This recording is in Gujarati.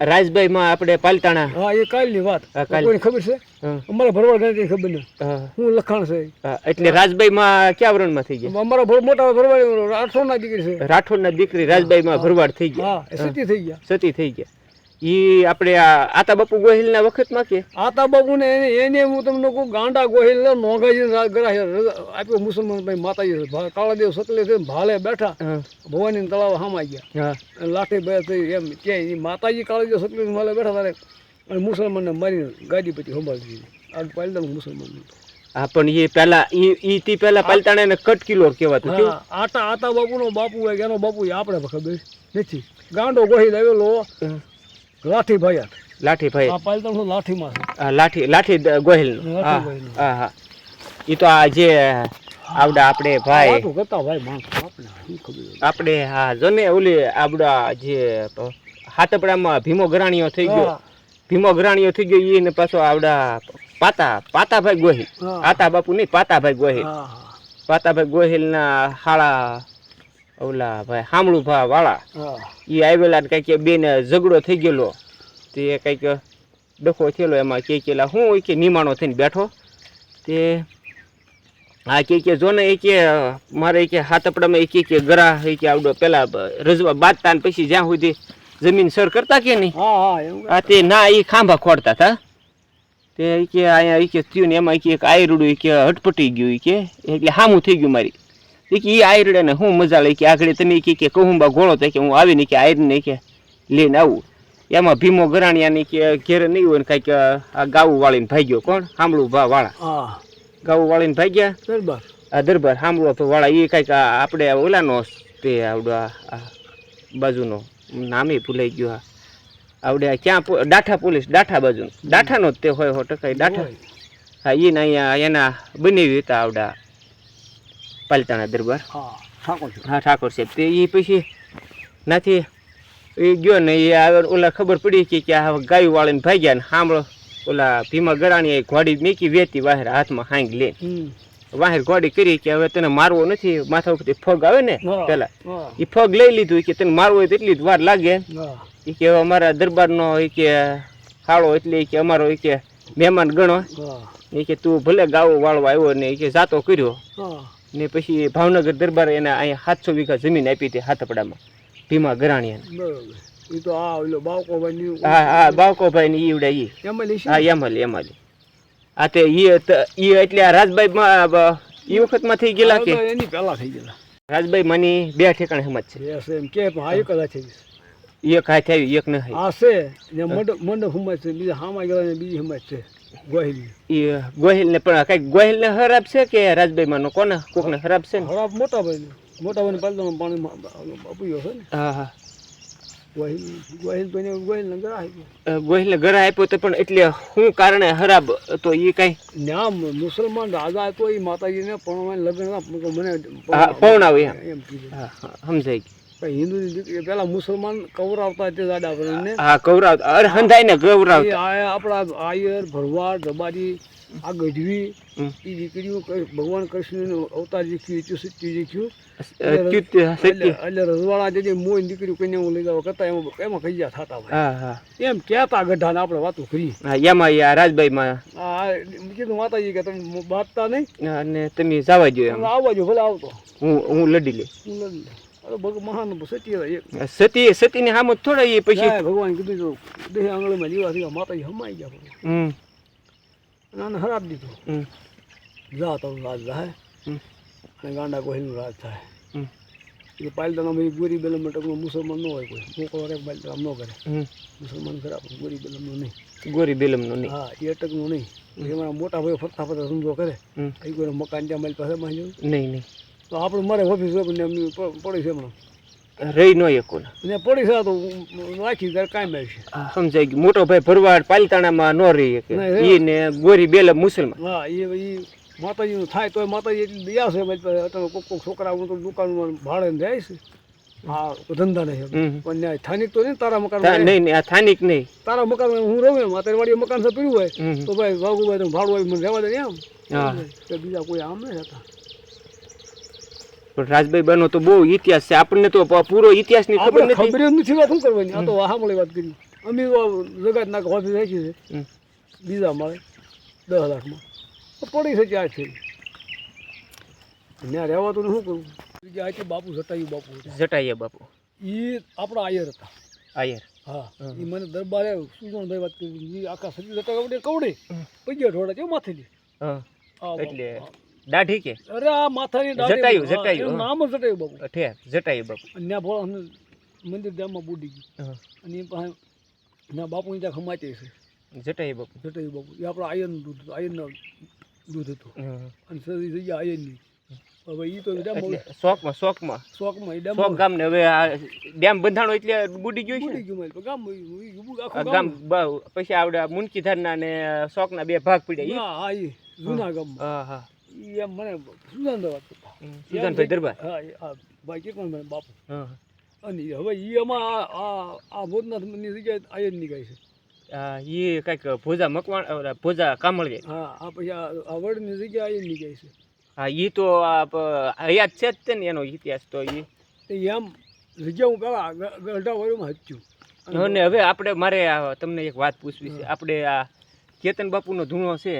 રાજભાઈ માં આપણે પાલતાણા. હા એ કાલની વાત. કોઈને ખબર છે? અમારા ભરવાડ ગણતરી ખબર નહીં. હું. લખાણ છે. એટલે રાજભાઈ માં ક્યાં વરણમાં થઈ ગયા? અમારા મોટા ભરવાડ રાઠોડ ના દીકરી છે. રાઠોડ ના દીકરી રાજભાઈ માં ભરવાડ થઈ ગયા. સતી થઈ ગયા. સતી થઈ ગયા. ઈ આપણે આ આતા બાપુ ગોહિલ ના વખતમાં કે? આતા બાપુ ને એને હું તમને કહું ગાંડા ગોહિલ નોંગાજી ગરાય આપ્યો મુસલમાન ભાઈ માતાજી. કાળાદેવ સકલે છે ભાલે બેઠા. ભવાની તળાવ હામાઈ ગયા. લાઠી બે થઈ એમ કે માતાજી કાળાદેવ સકલે ભાલે બેઠા તારે. અને મુસલમાનને મારી ગાડી પછી સંભાળી દીધી. આ પાલદાનું મુસલમાન હા પણ એ પેલા ઈ તી પેલા પાલતાણા એને કટ કિલો કહેવાતું આટા આતા બાપુનો બાપુ હોય એનો બાપુ આપણે ખબર નથી. ગાંડો ગોહિલ આવેલો. લાઠી ભાઈ લાઠીભાઈ આ પાલ તો લાઠી માં લાઠી લાઠી ગોહિલ હા હા એ તો આ જે આવડા આપણે ભાઈ. કરતા ભાઈ આપણે હા જો ને ઓલી આવડા જે હાથપડામાં ભીમો ગરાણીઓ થઈ ગયો. ભીમો ગરાણીઓ થઈ ગયો એને પાછો આવડા પાતા પાતાભાઈ ગોહિલ. આતા બાપુ નહીં પાતાભાઈ ગોહિલ. પાતાભાઈ ગોહિલના હાળા ઓલા ભાઈ સાંભળું ભા વાળા. એ આવેલા ને કંઈક બેન ઝઘડો થઈ ગયેલો. તે કંઈક ડખો થયેલો એમાં કે કેલા હું હોય કે નિમાણો થઈને બેઠો. તે હા કે કે જો ને એ કે મારે કે હાથપડામાં એ કે કે ગરા એ કે આવડો પેલા રજવા બાંધતા ને પછી જ્યાં સુધી જમીન સર કરતા કે નહીં? હા તે ના એ ખાંભા ખોડતા હતા તે કે અહીંયા એ કે થયું ને એમાં કે એક આયરડું કે હટપટી ગયું કે. એટલે હામું થઈ ગયું મારી. ઈ એ આયરડે ને હું મજા લઈ કે આગળ તમે કે કે કહુંબા ગોળો થાય કે હું આવીને કે આયરને કે લઈને આવું. એમાં ભીમો ગરાણિયાની કે ઘેર નહીં હોય ને કાંઈક આ ગાવું વાળીને ભાગ્યો. કોણ? સાંભળું ભા વાળા. ગાવું વાળીને ભાગ્યા? દરબાર. આ દરબાર સાંભળો તો વાળા. એ કાંઈક આપણે ઓલાનો તે આવડો આ બાજુનો નામે ભૂલાઈ ગયો આ. આવડે આ ક્યાં ડાઠા પોલીસ ડાઠા બાજુ ડાઠાનો જ તે હોય હો ટકા ડાઠા. હા એને અહીંયા એના બનાવી હતા આવડા. પાલતાણા દરબાર? હા ઠાકોર હા ઠાકોર સાહેબ તે એ પછી નાથી એ ગયો ને એ આવે ઓલા ખબર પડી કે કે આ ગાયું વાળીને ભાગ્યા ને સાંભળો ઓલા ભીમા ગરાણી ઘોડી મેકી વેતી બહાર હાથમાં હાંગ લે બહાર ઘોડી કરી કે હવે તને મારવો નથી માથા ઉપરથી ફગ આવે ને પેલા. એ ફગ લઈ લીધું કે તને મારવો હોય તો એટલી જ વાર લાગે. એ કે અમારા દરબારનો એ કે ખાડો એટલે કે અમારો એ કે મહેમાન ગણો. એ કે તું ભલે ગાવો વાળવા આવ્યો ને એ કે જાતો કર્યો. ને પછી ભાવનગર દરબાર એને અહીંયા સાતસો વીઘા જમીન આપી હતી હાથપડામાં ભીમા ગરાણીયાને. તો આ ઓલો બાવકોભાઈ હા હા બાવકોભાઈ ને ઈવડે ઈ. એમાં હા એમલ એમલ આ તે ઈ ઈ એટલે આ રાજભાઈ ઈ વખતમાં થઈ ગયેલા કે? એની પહેલા થઈ ગયેલા. રાજભાઈ માની બે ઠેકાણે સમજ છે. એમ કે હા એક જ થઈ એક હાથ આવી એક ન આવી આ છે ને મંડ મંડ હમજ છે બીજા હામાં ગયેલા બીજી હમજ છે. ગોહિલી. ગોહિલ ને પણ કઈ ગોહિલ ને ખરાબ છે કે રાજભાઈ માનો કોને? કોક ને ખરાબ છે ને? ખરાબ મોટા ભાઈ મોટા ભાઈ પાલતામાં પાણી અપુયો છે ને. હા હા. ગોહિલ ગોહિલ ને ને ઘરે આપ્યો. તો પણ એટલે શું કારણે ખરાબ તો એ કઈ ન્યા મુસલમાન રાજા હતો એ માતાજીને પણ લગ્ન ના મને હા, પૌણાવે એમ. એમ હા હા, સમજાય ગયું. દીકરી પેલા મુસલમાન કવરાવતા તે દાદા આપણને હા ગૌરાવ અરે હંધાઈ ને એ આપણા આયર ભરવાડ રબારી આ ગઢવી એ દીકરીઓ ભગવાન કૃષ્ણનું અવતાર જીખ્યું ઈચ્છું સત્ય જીખ્યું એટલે રજવાડા જે મોઈ દીકરીઓ કઈને હું લઈ જાવ કરતા એમાં એમાં કૈયા થતા હોય. હા હા. એમ કહેતા ગઢાને આપણે વાતો કરી એમાં આ રાજભાઈ માં કીધું માતાજી કે તમે બાંધતા નહીં. અને તમે જવા જોઈએ આવવા જો ભલે આવતો. હું હું લડી લે. હું લડી લઉં. સતી સતી ની સામે થોડા એ પછી. ભગવાન કીધું તો દેહ આંગળીમાં જીવા થયા માતાજી હમાઈ ગયા. હમ. અને આને હરાપ દીધું. હમ. જા તો રાજ થાય અને ગાંડા કોહીનું રાજ થાય. હમ. એ પાલતાનામાં એ ગોરી બેલમ ટકનો મુસલમાન ન હોય કોઈ. મોકળો રે પાલતા ન કરે. મુસલમાન ખરાબ ગોરી બેલમનો નહીં. ગોરી બેલમનું નહીં. હા એ અટકનું નહીં. એમાં મોટા ભાઈ ફરતા ફરતા ધંધો કરે. કઈ કોઈ મકાન ત્યાં મારી પાસે માં નહીં નહીં. તો આપણે મારે ઓફિસ પડી છે હમણાં રહી ન એકો ને. પડી છે તો વાંચી રાખી ત્યારે કાંઈ મેળશે સમજાય ગયું. મોટો ભાઈ ભરવાડ પાલિતાણામાં ન રહી શકે. ને ગોરી બેલે મુસલમાન. હા એ એ માતાજીનું થાય તો માતાજી એટલી દયા છે અત્યારે કોક કોક છોકરા હું તો દુકાનમાં ભાડે ને જાય છે. હા ધંધા નહીં પણ સ્થાનિક તો નહીં તારા મકાન નહીં નહીં આ સ્થાનિક નહીં. તારા મકાન હું રહું એમ અત્યારે વાળી મકાન છે પીડ્યું હોય. તો ભાઈ વાગુભાઈ તમે ભાડું આવી મને રહેવા દે એમ. હા. બીજા કોઈ આમ નહીં હતા પણ રાજભાઈ બનો તો બહુ ઇતિહાસ છે. આપણને તો પૂરો ઇતિહાસની ખબર નથી. ખબર નથી વાત શું કરવાની? આ તો સાંભળી વાત કરી. અમે જગત ના હોતી રાખી છે. બીજા મળે દસ લાખમાં. પડી છે આ છે. ત્યાં રહેવા તો શું કરું? બીજા આથી બાપુ જટાયું બાપુ જટાયા બાપુ. એ આપણા આયર હતા. આયર. હા. એ મને દરબારે સુજણભાઈ વાત કરી. આખા સજી જટા કવડે? કવડે. પૈયા ઢોળા કેવું માથેલી હા એટલે. દાઢી કે? અરે આ માથાની દાઢી- જટાયું, જટાયું. નામ જટાયું બાપુ. ઠે જટાઈએ બાપુ. અને ત્યાં ભોળા મંદિર ડેમમાં બુડી ગઈ. અને એ પાસે ત્યાં બાપુની ત્યાં ખમાચે છે. જટાઈએ બાપુ. જટાયું બાપુ. એ આપણો આયન દૂધ આયન દૂધ હતું. અને સદી જગ્યા આયરની હવે એ તો શોખમાં શોખમાં શોખમાં એ ડેમ શોખ ગામને હવે આ ડેમ બંધાણો એટલે બુડી ગયું છે બુડી ને ગયું ગામ ગામ. ગામ પછી આવડે મુનકી ધારના ને શોખના બે ભાગ પડ્યા હા હા ઈ જૂના ગામ હા હા. એમ મને સુજાનભાઈ વાત. સુજાનભાઈ દરબાર હા ભાઈ આ ભાઈ મને બાપુ? હા અને હવે એ એમાં આ આ ભોજનાથની જગ્યાએ આયરની ગાય છે. એ કંઈક ભોજા મકવાણ ભોજા કામળિયા હા આ પછી આ વડની જગ્યાએ આયરની ગાય છે. હા એ તો આપ હયાત છે જ તે ને એનો ઇતિહાસ તો એ એમ જગ્યા હું પેલા ગઢા વર્ષમાં હચ્યું અને હવે આપણે મારે તમને એક વાત પૂછવી છે. આપણે આ કેતન બાપુનો ધૂણો છે.